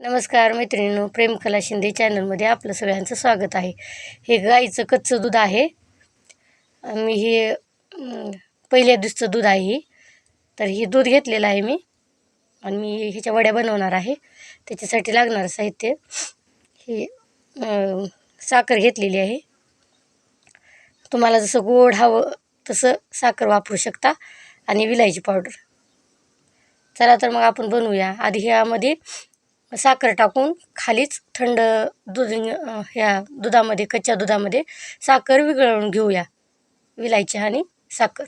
नमस्कार मैत्रिणींनो प्रेमकला शिंदे चॅनलमध्ये आपलं सगळ्यांचं स्वागत आहे. हे गाईचं कच्चं दूध आहे. मी हे पहिल्या दिवसचं दूध आहे ही. तर हे दूध घेतलेलं आहे मी. आणि मी ह्याच्या वड्या बनवणार आहे. त्याच्यासाठी लागणारं साहित्य. हे साखर घेतलेली आहे. तुम्हाला जसं गोड हवं तसं साखर वापरू शकता. आणि विलायची पावडर. चला तर मग आपण बनवूया. आधी ह्यामध्ये साखर टाकून खालीच थंड दूध ह्या दुधामध्ये कच्च्या दुधामध्ये साखर विघळून घेऊया. विलायची आणि साखर.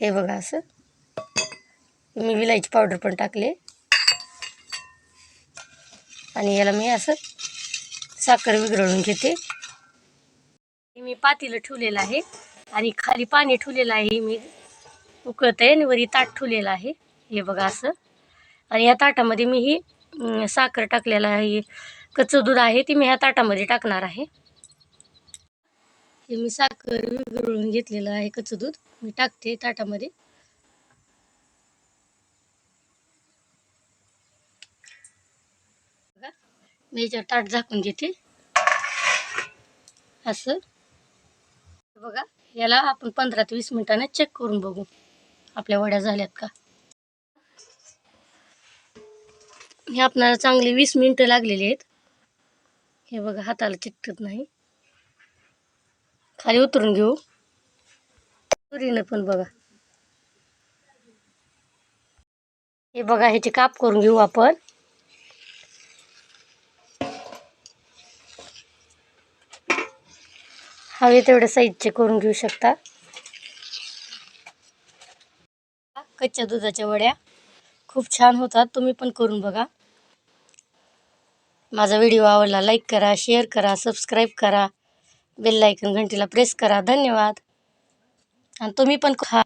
हे बघा असं. मी विलायची पावडर पण टाकले. आणि याला मी असं साखर विघळून घेते. मी पातीलं ठेवलेलं आहे आणि खाली पाणी ठेवलेलं आहे. मी उकळत आहे आणि वरी ताट ठेवलेलं आहे. हे बघा असं. आणि या ताटामध्ये मी ही साखर टाकलेलं आहे. कच्चं दूध आहे ती मी ह्या ताटामध्ये टाकणार आहे. हे मी साखर विरळून घेतलेलं आहे कच्चं दूध. मी टाकते ताटामध्ये. मी याच्यावर ताट झाकून घेते. असं. बघा याला आपण पंधरा ते वीस मिनिटांना चेक करून बघू. आपल्या वड्या झाल्यात का? हे आपणाला चांगले वीस मिनिटं लागलेली आहेत. हे बघा हाताला चिकटत नाही. खाली उतरून घेऊ. तुरीनं पण बघा. हे बघा ह्याचे काप करून घेऊ आपण. हवे तेवढे साईजचे करून घेऊ शकता. कच्च्या दुधाच्या वड्या खूप छान होतात. तुम्ही पण करून बघा. माझा व्हिडिओ आवडला लाईक करा शेअर करा सबस्क्राईब करा. बेल लायकन घंटीला प्रेस करा. धन्यवाद. आणि तुम्ही पण खा